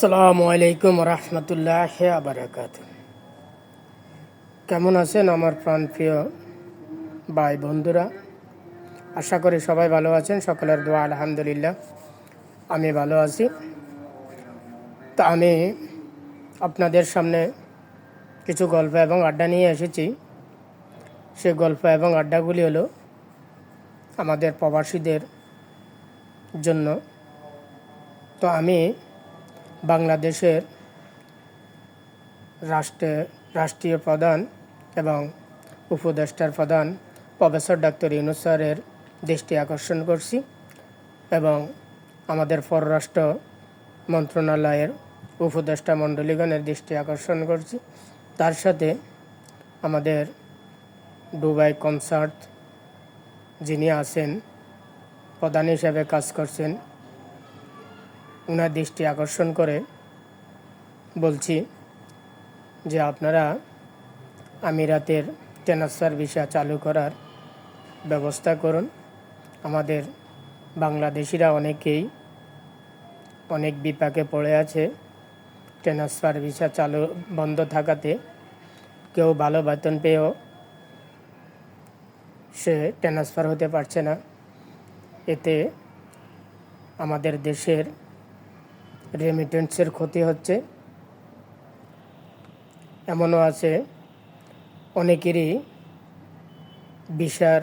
সালামু আলাইকুম রহমতুল্লাহ আবরাকাত কেমন আছেন আমার প্রাণপ্রিয় ভাই বন্ধুরা? আশা করি সবাই ভালো আছেন, সকলের দোয়া আলহামদুলিল্লাহ। আমি ভালো আছি। তা আমি আপনাদের সামনে কিছু গল্প এবং আড্ডা নিয়ে এসেছি। সে গল্প এবং আড্ডাগুলি হলো আমাদের প্রবাসীদের জন্য। তো আমি বাংলাদেশের রাষ্ট্রে, রাষ্ট্রীয় প্রধান এবং উপদেষ্টার প্রধান প্রফেসর ডাক্তার ইউনুস স্যারের দৃষ্টি আকর্ষণ করছি এবং আমাদের পররাষ্ট্র মন্ত্রণালয়ের উপদেষ্টা মণ্ডলীগণের দৃষ্টি আকর্ষণ করছি। তার সাথে আমাদের দুবাই কনসার্ট যিনি আছেন, প্রধান হিসেবে কাজ করছেন ওনার দৃষ্টি আকর্ষণ করে বলছি যে আপনারা আমিরাতের ট্রান্সফার ভিসা চালু করার ব্যবস্থা করুন। আমাদের বাংলাদেশিরা অনেকেই অনেক বিপাকে পড়ে আছে ট্রান্সফার ভিসা চালু বন্ধ থাকাতে। কেউ ভালো বেতন পেয়েও সে ট্রান্সফার হতে পারছে না। এতে আমাদের দেশের রেমিটেন্সের ক্ষতি হচ্ছে। এমনও আছে, অনেকেরই ভিসার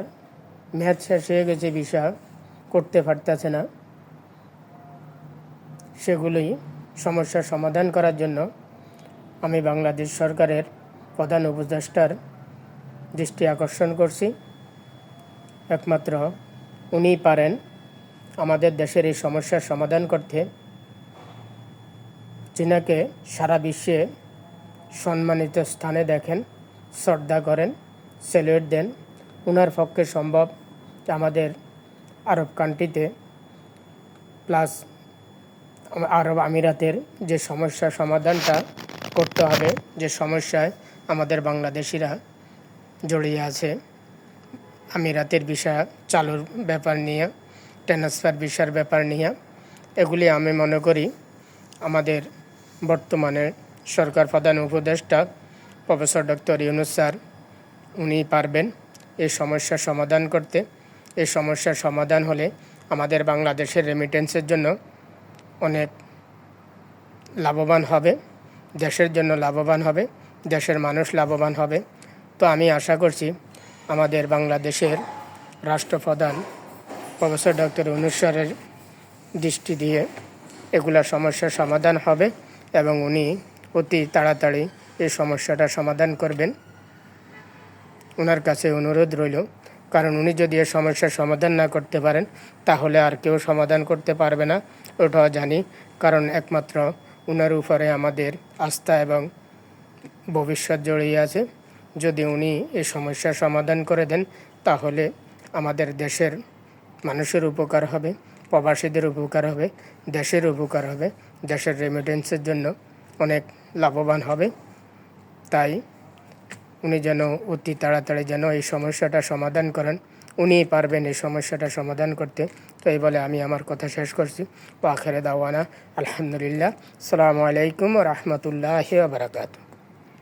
ম্যাচ শেষ হয়ে গেছে, ভিসা করতে পারতেছে না। সেগুলি সমস্যার সমাধান করার জন্য আমি বাংলাদেশ সরকারের প্রধান উপদেষ্টার দৃষ্টি আকর্ষণ করছি। একমাত্র উনিই পারেন আমাদের দেশের এই সমস্যার সমাধান করতে। যিনাকে সারা বিশ্বে সম্মানিত স্থানে দেখেন, শ্রদ্ধা করেন সেলিউট দেন। ওনার পক্ষে সম্ভব আমাদের আরব কান্ট্রিতে, প্লাস আরব আমিরাতের যে সমস্যা, সমাধানটা করতে হবে, যে সমস্যায় আমাদের বাংলাদেশিরা জড়িয়ে আছে। আমিরাতের বিষয় চালুর ব্যাপার নিয়ে, ট্রান্সফার বিষয়ের ব্যাপার নিয়ে, এগুলি আমি মনে করি আমাদের বর্তমানে সরকার প্রধান উপদেষ্টা প্রফেসর ডক্টর ইউনুস স্যার, উনি পারবেন এই সমস্যার সমাধান করতে। এই সমস্যার সমাধান হলে আমাদের বাংলাদেশের রেমিটেন্সের জন্য অনেক লাভবান হবে, দেশের জন্য লাভবান হবে, দেশের মানুষ লাভবান হবে। তো আমি আশা করছি আমাদের বাংলাদেশের রাষ্ট্রপ্রধান প্রফেসর ডক্টর অনুসারের দৃষ্টি দিয়ে এগুলা সমস্যার সমাধান হবে। এবং উনি অতি তাড়াতাড়ি এই সমস্যাটা সমাধান করবেন। ওনার কাছে অনুরোধ রইল, কারণ উনি যদি এ সমস্যার সমাধান না করতে পারেন, তাহলে আর কেউ সমাধান করতে পারবে না। ওটাও জানি, কারণ একমাত্র ওনার উপরে আমাদের আস্থা এবং ভবিষ্যৎ জড়িয়ে আছে। যদি উনি এই সমস্যার সমাধান করে দেন, তাহলে আমাদের দেশের মানুষের উপকার হবে। প্রবাসীদের উপকার হবে, দেশের উপকার হবে, দেশের রেমিটেন্সের জন্য অনেক লাভবান হবে। তাই উনি যেন অতি তাড়াতাড়ি যেন এই সমস্যাটা সমাধান করেন। উনিই পারবেন এই সমস্যাটা সমাধান করতে। তো এই বলে আমি আমার কথা শেষ করছি। আখেরে দাওয়ানা, আলহামদুলিল্লাহ। সালামু আলাইকুম রহমতুল্লাহ বারাকাতু